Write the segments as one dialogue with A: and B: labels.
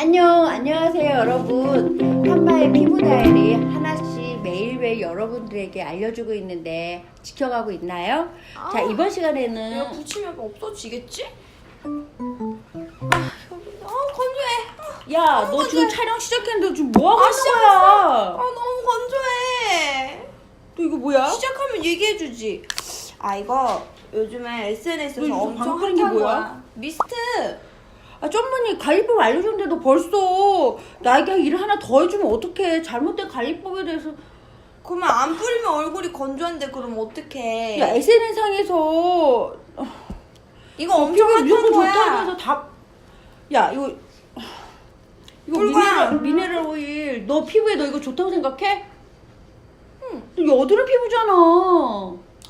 A: 안녕, 안녕하세요, 여러분. 한마의 피부 다이어리 하나씩 매일매일 여러분들에게 알려주고 있는데 지켜가고 있나요? 자, 이번
B: 내가
A: 시간에는
B: 붙이면 없어지겠지? 아, 여기, 아 건조해.
A: 야, 너 지금 촬영 시작했는데 지금 뭐 하고
B: 아,
A: 있는 거야?
B: 아 너무 건조해.
A: 또 이거 뭐야?
B: 시작하면 얘기해주지. 아 이거 요즘에 SNS에서
A: 너 이거
B: 엄청
A: 방금 끓인 게
B: 핫한
A: 뭐야?
B: 거야. 미스트.
A: 아, 좀만이 관리법 알려줬는데 너 벌써 나에게 일을 하나 더 해주면 어떡해. 잘못된 관리법에 대해서.
B: 그러면 안 뿌리면 얼굴이 건조한데 그럼 어떡해?
A: 야, SNS상에서
B: 이거 엄청
A: 피부에
B: 핫한
A: 무조건 좋다고. 해서 다. 야, 이거. 이거
B: 꿀과.
A: 미네랄, 미네랄 오일. 너 피부에 너 이거 좋다고 생각해? 응. 너 여드름 피부잖아.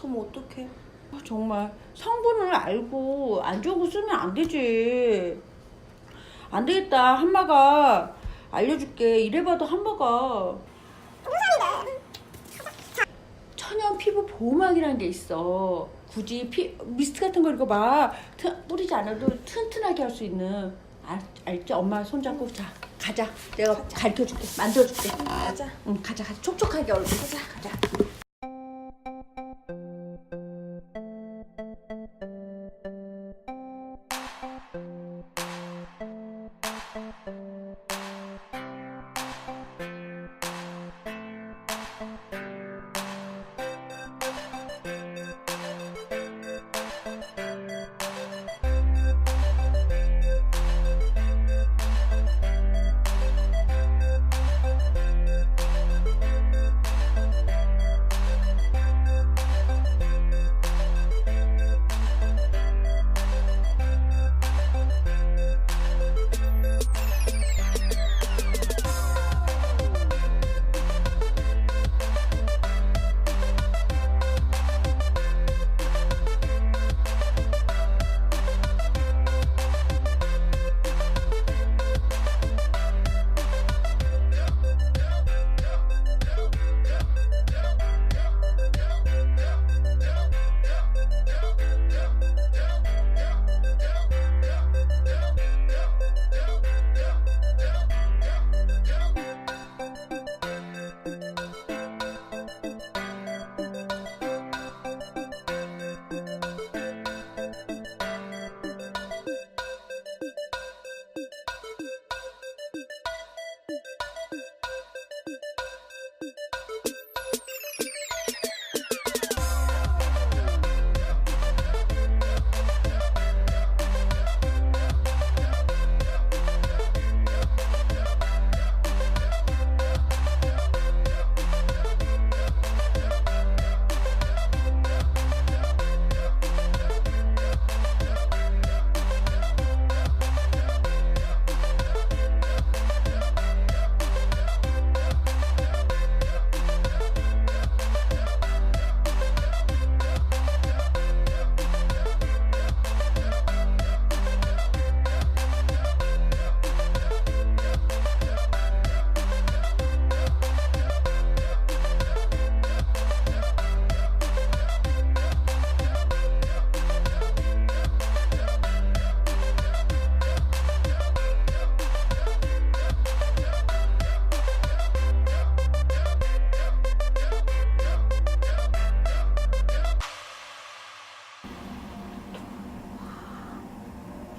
B: 그럼 어떡해?
A: 아, 정말 성분을 알고 안 좋은 거 쓰면 안 되지. 안 되겠다. 한마가 알려줄게. 이래봐도 한마가. 천연 피부 보호막이라는 게 있어. 굳이 피, 미스트 같은 거 이거 막 트- 뿌리지 않아도 튼튼하게 할 수 있는. 알, 알지? 엄마 손잡고 자 가자. 내가 가르쳐줄게. 만들어줄게.
B: 가자.
A: 응 가자 가자. 촉촉하게 얼굴 하자 가자.